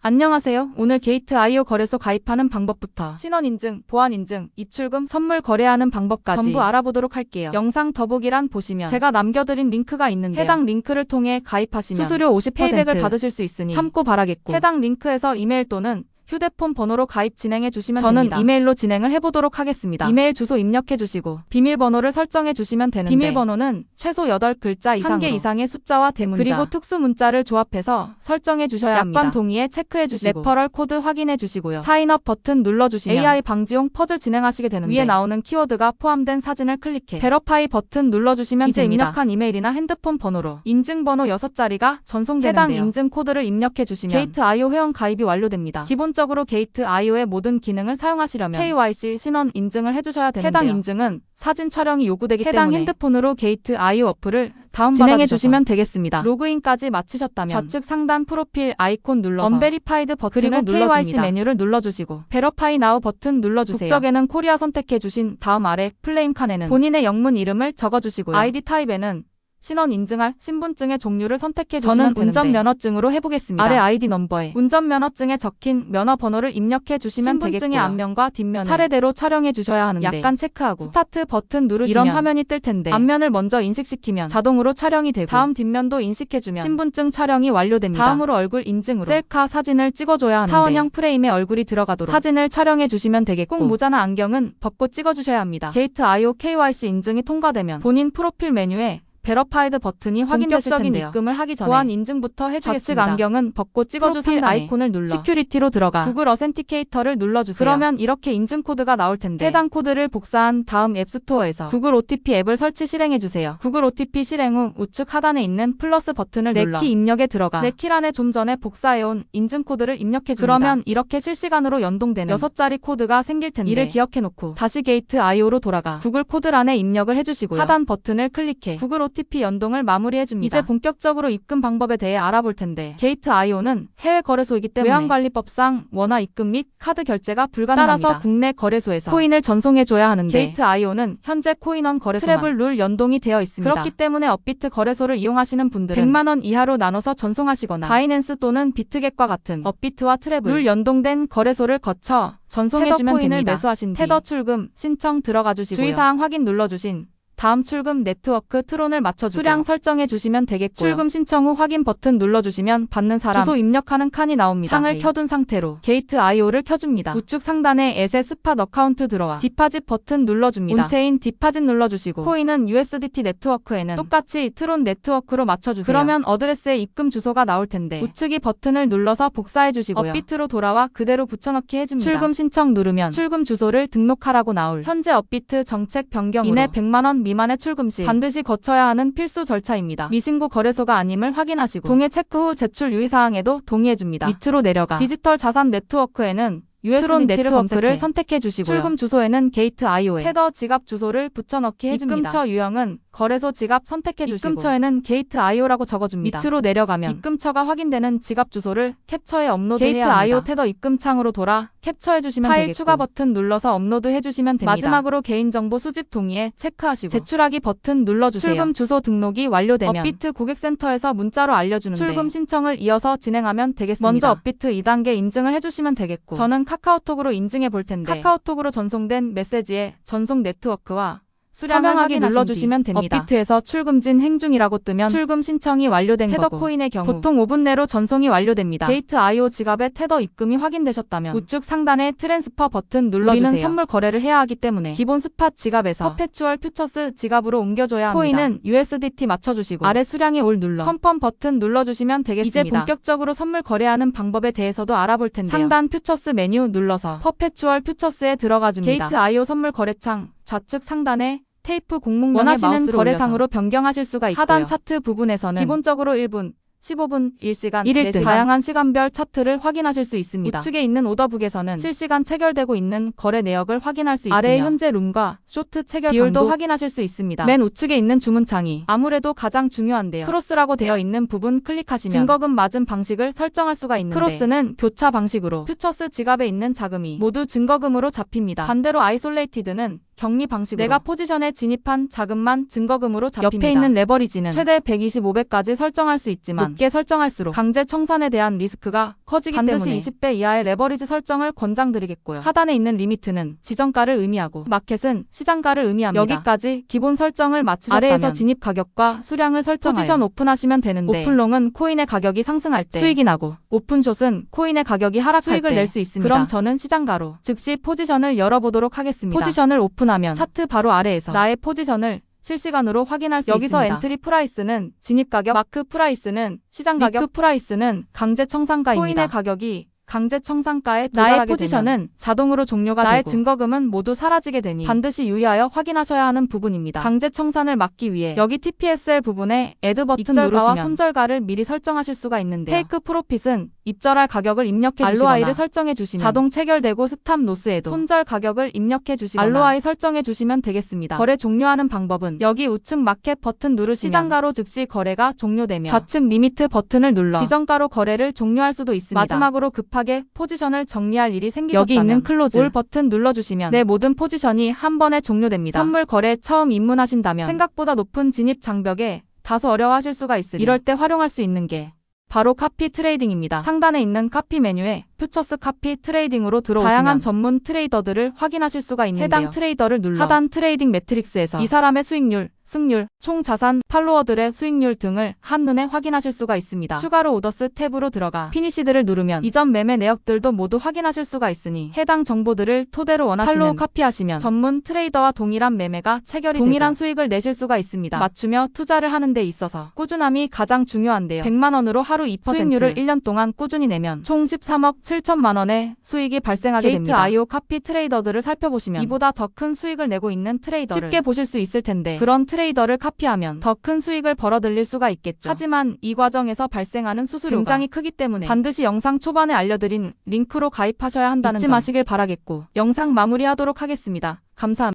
안녕하세요. 오늘 게이트 아이오 거래소 가입하는 방법부터 신원 인증, 보안 인증, 입출금, 선물 거래하는 방법까지 전부 알아보도록 할게요. 영상 더보기란 보시면 제가 남겨드린 링크가 있는데 해당 링크를 통해 가입하시면 수수료 50% 페이백을 받으실 수 있으니 참고 바라겠고 해당 링크에서 이메일 또는 휴대폰 번호로 가입 진행해 주시면 저는 됩니다. 이메일로 진행을 해보도록 하겠습니다. 이메일 주소 입력해 주시고 비밀번호를 설정해 주시면 되는데 비밀번호는 최소 8글자 이상 1개 이상의 숫자와 대문자 그리고 특수 문자를 조합해서 설정해 주셔야 합니다. 약관 동의에 체크해 주시고 레퍼럴 코드 확인해 주시고요. 사인업 버튼 눌러 주시면 AI 방지용 퍼즐 진행하시게 되는데 위에 나오는 키워드가 포함된 사진을 클릭해 베러파이 버튼 눌러 주시면 이제 됩니다. 입력한 이메일이나 핸드폰 번호로 인증번호 6자리가 전송되는데요. 해당 인증 코드를 입력해 주시면 게이트 아이오 회원 가입이 완료됩니다. 기본 적으로 게이트 아이오의 모든 기능을 사용하시려면 KYC 신원 인증을 해주셔야 되는데요. 해당 인증은 사진 촬영이 요구되기 해당 때문에 핸드폰으로 게이트 아이오 어플을 진행해 주시면 되겠습니다. 로그인까지 마치셨다면 좌측 상단 프로필 아이콘 눌러서 언베리파이드 버튼을 눌러줍니다. KYC 메뉴를 눌러주시고 베러파이 나우 버튼 눌러주세요. 국적에는 코리아 선택해 주신 다음 아래 플레임 칸에는 본인의 영문 이름을 적어주시고요. 아이디 타입에는 신원 인증할 신분증의 종류를 선택해 주시면 저는 운전면허증으로 해보겠습니다. 아래 아이디 넘버에 운전면허증에 적힌 면허 번호를 입력해 주시면 되겠고요. 신분증의 앞면과 뒷면을 차례대로 촬영해 주셔야 하는데 약간 체크하고 스타트 버튼 누르시면 이런 화면이 뜰 텐데 앞면을 먼저 인식시키면 자동으로 촬영이 되고 다음 뒷면도 인식해주면 신분증 촬영이 완료됩니다. 다음으로 얼굴 인증으로 셀카 사진을 찍어줘야 하는데 타원형 프레임에 얼굴이 들어가도록 사진을 촬영해 주시면 되겠고 꼭 모자나 안경은 벗고 찍어주셔야 합니다. 게이트 IO KYC 인증이 통과되면 본인 프로필 메뉴에 베러파이드 버튼이 확인되실 텐데요. 입금을 하기 전에 보안 인증부터 해주겠습니다. 좌측 안경은 벗고 찍어주 프로필 상단에 아이콘을 눌러 시큐리티로 들어가 구글 어센티케이터를 눌러주세요. 그러면 이렇게 인증 코드가 나올 텐데 해당 코드를 복사한 다음 앱스토어에서 구글 OTP 앱을 설치 실행해주세요. 구글 OTP 실행 후 우측 하단에 있는 플러스 버튼을 눌러 내 키 입력에 들어가 내 키란에 좀 전에 복사해온 인증 코드를 입력해줍니다. 그러면 이렇게 실시간으로 연동되는 6자리 코드가 생길 텐데 이를 기억해놓고 다시 게이트 IO로 돌아가 구글 코드란에 입력을 해주시고요. 하단 버튼을 클릭해 구글 OTP 연동을 마무리해줍니다. 이제 본격적으로 입금 방법에 대해 알아볼 텐데 게이트 IO는 해외 거래소이기 때문에 외환관리법상 원화 입금 및 카드 결제가 불가능합니다. 따라서 국내 거래소에서 코인을 전송해줘야 하는데 게이트 IO는 현재 코인원 거래소 트래블 룰 연동이 되어 있습니다. 그렇기 때문에 업비트 거래소를 이용하시는 분들은 100만 원 이하로 나눠서 전송하시거나 바이낸스 또는 비트겟과 같은 업비트와 트래블 룰 연동된 거래소를 거쳐 전송해주면 테더 코인을 됩니다. 매수하신 뒤 테더 출금 신청 들어가 주시고요. 주의사항 확인 눌러주신 다음 출금 네트워크 트론을 맞춰주고 수량 설정해 주시면 되겠고요. 출금 신청 후 확인 버튼 눌러주시면 받는 사람 주소 입력하는 칸이 나옵니다. 창을 네. 켜둔 상태로 게이트 IO를 켜줍니다. 우측 상단에 에세 스팟 어카운트 들어와 디파짓 버튼 눌러줍니다. 온체인 디파짓 눌러주시고 코인은 USDT 네트워크에는 똑같이 트론 네트워크로 맞춰주세요. 그러면 어드레스에 입금 주소가 나올 텐데 우측이 버튼을 눌러서 복사해 주시고요. 업비트로 돌아와 그대로 붙여넣기 해줍니다. 출금 신청 누르면 출금 주소를 등록하라고 나올 현재 업비트 정책 변경으로 이내 100만 원 미만의 출금 시 반드시 거쳐야 하는 필수 절차입니다. 미신고 거래소가 아님을 확인하시고 동의 체크 후 제출 유의사항에도 동의해줍니다. 밑으로 내려가 디지털 자산 네트워크에는 트론 네트워크를. 선택해 주시고요. 출금 주소에는 게이트 IO에 테더 지갑 주소를 붙여넣기 해줍니다. 입금처 유형은 거래소 지갑 선택해 주시고 입금처에는 게이트 IO라고 적어줍니다. 밑으로 내려가면 입금처가 확인되는 지갑 주소를 캡처해 업로드해야 게이트 합니다. IO 테더 입금창으로 돌아 캡처해 주시면 파일 되겠고 추가 버튼 눌러서 업로드 해주시면 됩니다. 마지막으로 개인정보 수집 동의에 체크하시고 제출하기 버튼 눌러주세요. 출금 주소 등록이 완료되면 업비트 고객센터에서 문자로 알려주는데 출금 신청을 이어서 진행하면 되겠습니다. 먼저 업비트 2단계 인증을 해주시면 되겠고 저는 카카오톡으로 인증해 볼 텐데 카카오톡으로 전송된 메시지에 전송 네트워크와 서명하기 눌러주시면 뒤 됩니다. 업비트에서 출금진 행중이라고 뜨면 출금 신청이 완료된 테더 거고 코인의 경우 보통 5분 내로 전송이 완료됩니다. 게이트 IO 지갑에 테더 입금이 확인되셨다면 우측 상단에 트랜스퍼 버튼 눌러주세요. 우리는 선물 거래를 해야 하기 때문에 기본 스팟 지갑에서 퍼페추얼 퓨처스 지갑으로 옮겨줘야 합니다. 코인은 USDT 맞춰주시고 아래 수량이 올 눌러 컨펌 버튼 눌러주시면 되겠습니다. 이제 본격적으로 선물 거래하는 방법에 대해서도 알아볼 텐데요. 상단 퓨처스 메뉴 눌러서 퍼페추얼 퓨처스에 들어가 줍니다. 게이트 IO 선물 거래창 좌측 상단에 테이프 공목명의 원하시는 거래상으로 올려서 변경하실 수가 있고요. 하단 차트 부분에서는 기본적으로 1분, 15분, 1시간, 일일 4시간 등. 다양한 시간별 차트를 확인하실 수 있습니다. 우측에 있는 오더북에서는 실시간 체결되고 있는 거래 내역을 확인할 수 있으며 아래 현재 룸과 쇼트 체결 비율도 확인하실 수 있습니다. 맨 우측에 있는 주문창이 아무래도 가장 중요한데요. 크로스라고 되어 있는 부분 클릭하시면 증거금 맞은 방식을 설정할 수가 있는데 크로스는 교차 방식으로 퓨처스 지갑에 있는 자금이 모두 증거금으로 잡힙니다. 반대로 아이솔레이티드는 격리 방식으로 내가 포지션에 진입한 자금만 증거금으로 잡힙니다. 옆에 있는 레버리지는 최대 125배까지 설정할 수 있지만 높게 설정할수록 강제 청산에 대한 리스크가 커지기 반드시 때문에 20배 이하의 레버리지 설정을 권장드리겠고요. 하단에 있는 리미트는 지정가를 의미하고 마켓은 시장가를 의미합니다. 여기까지 기본 설정을 마치셨다면 아래에서 진입 가격과 수량을 설정하여 포지션 오픈하시면 되는데 오픈롱은 코인의 가격이 상승할 때 수익이 나고 오픈숏은 코인의 가격이 하락할 수익을 때낼수 있습니다. 그럼 저는 시장가로 즉시 포지션을 열어보도록 하겠습니다. 포지션을 오픈 하면 차트 바로 아래에서 나의 포지션을 실시간으로 확인할 수 여기서 있습니다. 엔트리 프라이스는 진입 가격, 마크 프라이스는 시장 가격, 리크 프라이스는 강제 청산가입니다. 코인의 가격이 강제 청산가에 나의 포지션은 자동으로 종료가 나의 되고 증거금은 모두 사라지게 되니 반드시 유의하여 확인하셔야 하는 부분입니다. 강제 청산을 막기 위해 여기 TPSL 부분에 애드 버튼 누르시면 손절가를 미리 설정하실 수가 있는데요. 테이크 프로핏은 입절할 가격을 입력해 주시거나 알로아이를 설정해 주시면 자동 체결되고 스탑 노스에도 손절 가격을 입력해 주시거나 알로아이 설정해 주시면 되겠습니다. 거래 종료하는 방법은 여기 우측 마켓 버튼 누르시면 시장가로 즉시 거래가 종료되며 좌측 리미트 버튼을 눌러 지정가로 거래를 종료할 수도 있습니다. 마지막으로 급하게 포지션을 정리할 일이 생기셨다면 여기 있는 클로즈 올 버튼 눌러주시면 내 모든 포지션이 한 번에 종료됩니다. 선물 거래 처음 입문하신다면 생각보다 높은 진입 장벽에 다소 어려워하실 수가 있으니 이럴 때 활용할 수 있는 게 바로 카피 트레이딩입니다. 상단에 있는 카피 메뉴에 퓨처스 카피 트레이딩으로 들어오시면 다양한 전문 트레이더들을 확인하실 수가 있는데요. 해당 트레이더를 눌러 하단 트레이딩 매트릭스에서 이 사람의 수익률, 승률, 총 자산, 팔로워들의 수익률 등을 한눈에 확인하실 수가 있습니다. 추가로 오더스 탭으로 들어가 피니시드를 누르면 이전 매매 내역들도 모두 확인하실 수가 있으니 해당 정보들을 토대로 원하시는 팔로우 카피하시면 전문 트레이더와 동일한 매매가 체결이 동일한 수익을 내실 수가 있습니다. 맞추며 투자를 하는 데 있어서 꾸준함이 가장 중요한데요. 100만 원으로 하루 2% 수익률을 1년 동안 꾸준히 내면 총 13억 7천만 원의 수익이 발생하게 게이트 됩니다. 아이오 카피 트레이더들을 살펴보시면 이보다 더 큰 수익을 내고 있는 트레이더를 쉽게 보실 수 있을 텐데 그런 트레이더를 카피하면 더 큰 수익을 벌어들일 수가 있겠죠. 하지만 이 과정에서 발생하는 수수료가 굉장히 크기 때문에 반드시 영상 초반에 알려드린 링크로 가입하셔야 한다는 잊지 마시길 바라겠고 영상 마무리하도록 하겠습니다. 감사합니다.